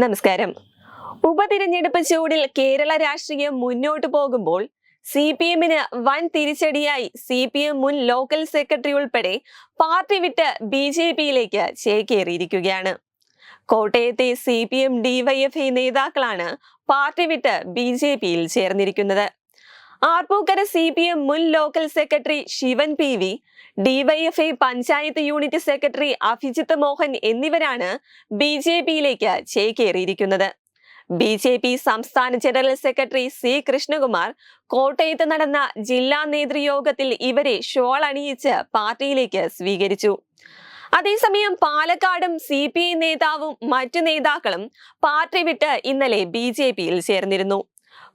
നമസ്കാരം. ഉപതിരഞ്ഞെടുപ്പ് ചൂടിൽ കേരള രാഷ്ട്രീയം മുന്നോട്ട് പോകുമ്പോൾ സി പി എമ്മിന് വൻ തിരിച്ചടിയായി സി പി എം മുൻ ലോക്കൽ സെക്രട്ടറി ഉൾപ്പെടെ പാർട്ടി വിട്ട് ബി ജെ പിയിലേക്ക് ചേക്കേറിയിരിക്കുകയാണ്. കോട്ടയത്തെ സി പി എം ഡിവൈഎഫ്ഐ നേതാക്കളാണ് പാർട്ടി വിട്ട് ബി ജെ പിയിൽ ചേർന്നിരിക്കുന്നത്. ആർപ്പൂക്കര സി പി എം മുൻ local secretary Sivan P V DYFI panchayat unit secretary Abhijith Mohan എന്നിവരാണ് ബി ജെ പിയിലേക്ക് ചേക്കേറിയിരിക്കുന്നത്. ബി ജെ പി സംസ്ഥാന ജനറൽ സെക്രട്ടറി സി കൃഷ്ണകുമാർ കോട്ടയത്ത് നടന്ന ജില്ലാ നേതൃയോഗത്തിൽ ഇവരെ ഷോൾ അണിയിച്ച് പാർട്ടിയിലേക്ക് സ്വീകരിച്ചു. അതേസമയം പാലക്കാടും സി പി ഐ നേതാവും മറ്റു നേതാക്കളും പാർട്ടി വിട്ട് ഇന്നലെ ബി ജെ പിയിൽ ചേർന്നിരുന്നു.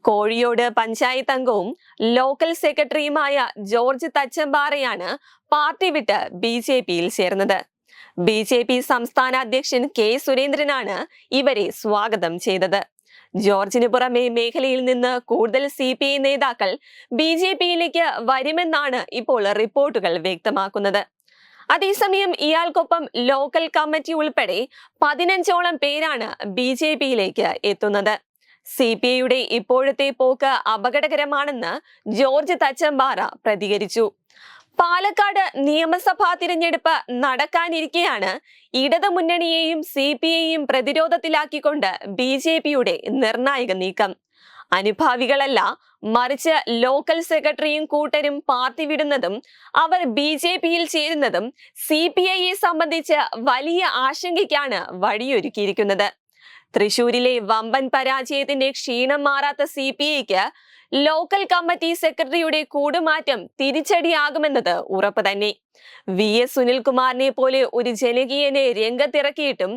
കോഴിയോട് പഞ്ചായത്ത് അംഗവും ലോക്കൽ സെക്രട്ടറിയുമായ ജോർജ് തച്ചമ്പാറയാണ് പാർട്ടി വിട്ട് ബി ജെ പിയിൽ ചേർന്നത്. ബി ജെ പി സംസ്ഥാന അധ്യക്ഷൻ കെ സുരേന്ദ്രനാണ് ഇവരെ സ്വാഗതം ചെയ്തത്. ജോർജിന് പുറമെ മേഖലയിൽ നിന്ന് കൂടുതൽ സി പി ഐ നേതാക്കൾ ബി ജെ പിയിലേക്ക് വരുമെന്നാണ് ഇപ്പോൾ റിപ്പോർട്ടുകൾ വ്യക്തമാക്കുന്നത്. അതേസമയം ഇയാൾക്കൊപ്പം ലോക്കൽ കമ്മിറ്റി ഉൾപ്പെടെ പതിനഞ്ചോളം പേരാണ് ബി ജെ പിയിലേക്ക് എത്തുന്നത്. സി പി ഐയുടെ ഇപ്പോഴത്തെ പോക്ക് അപകടകരമാണെന്ന് ജോർജ് തച്ചമ്പാറ പ്രതികരിച്ചു. പാലക്കാട് നിയമസഭാ തിരഞ്ഞെടുപ്പ് നടക്കാനിരിക്കെയാണ് ഇടതുമുന്നണിയെയും സി പി ഐയും പ്രതിരോധത്തിലാക്കിക്കൊണ്ട് ബി ജെ പിയുടെ നിർണായക നീക്കം. അനുഭാവികളല്ല മറിച്ച് ലോക്കൽ സെക്രട്ടറിയും കൂട്ടരും പാർട്ടി വിടുന്നതും അവർ ബി ജെ പിയിൽ ചേരുന്നതും സി പി ഐയെ സംബന്ധിച്ച് വലിയ ആശങ്കയ്ക്കാണ് വഴിയൊരുക്കിയിരിക്കുന്നത്. തൃശൂരിലെ വമ്പൻ പരാജയത്തിന്റെ ക്ഷീണം മാറാത്ത സി പി ഐക്ക് ലോക്കൽ കമ്മിറ്റി സെക്രട്ടറിയുടെ കൂടുമാറ്റം തിരിച്ചടിയാകുമെന്നത് ഉറപ്പ് തന്നെ. വി എസ് സുനിൽകുമാറിനെ പോലെ ഒരു ജനകീയനെ രംഗത്തിറക്കിയിട്ടും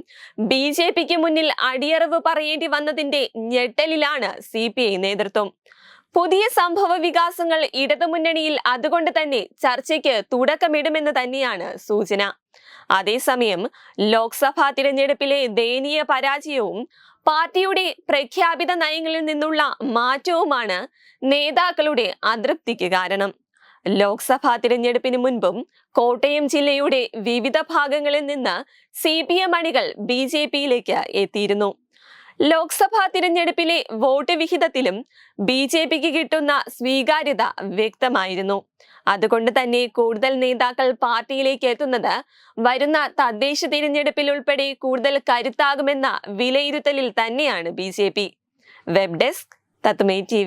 ബി ജെ പിക്ക് മുന്നിൽ അടിയറവ് പറയേണ്ടി വന്നതിന്റെ ഞെട്ടലിലാണ് സി പി ഐ നേതൃത്വം. പുതിയ സംഭവ വികാസങ്ങൾ ഇടതുമുന്നണിയിൽ അതുകൊണ്ട് തന്നെ ചർച്ചയ്ക്ക് തുടക്കമിടുമെന്ന് തന്നെയാണ് സൂചന. അതേസമയം ലോക്സഭാ തിരഞ്ഞെടുപ്പിലെ ദയനീയ പരാജയവും പാർട്ടിയുടെ പ്രഖ്യാപിത നയങ്ങളിൽ നിന്നുള്ള മാറ്റവുമാണ് നേതാക്കളുടെ അതൃപ്തിക്ക് കാരണം. ലോക്സഭാ തിരഞ്ഞെടുപ്പിന് മുൻപും കോട്ടയം ജില്ലയുടെ വിവിധ ഭാഗങ്ങളിൽ നിന്ന് സി പി എം അണികൾ ബി ജെ പിയിലേക്ക് എത്തിയിരുന്നു. ലോക്സഭാ തിരഞ്ഞെടുപ്പിലെ വോട്ട് വിഹിതത്തിലും ബി ജെ പിക്ക് കിട്ടുന്ന സ്വീകാര്യത വ്യക്തമായിരുന്നു. അതുകൊണ്ട് തന്നെ കൂടുതൽ നേതാക്കൾ പാർട്ടിയിലേക്ക് എത്തുന്നത് വരുന്ന തദ്ദേശ തിരഞ്ഞെടുപ്പിൽ ഉൾപ്പെടെ കൂടുതൽ കരുത്താകുമെന്ന വിലയിരുത്തലിൽ തന്നെയാണ് B J P. Web desk തത്മേ T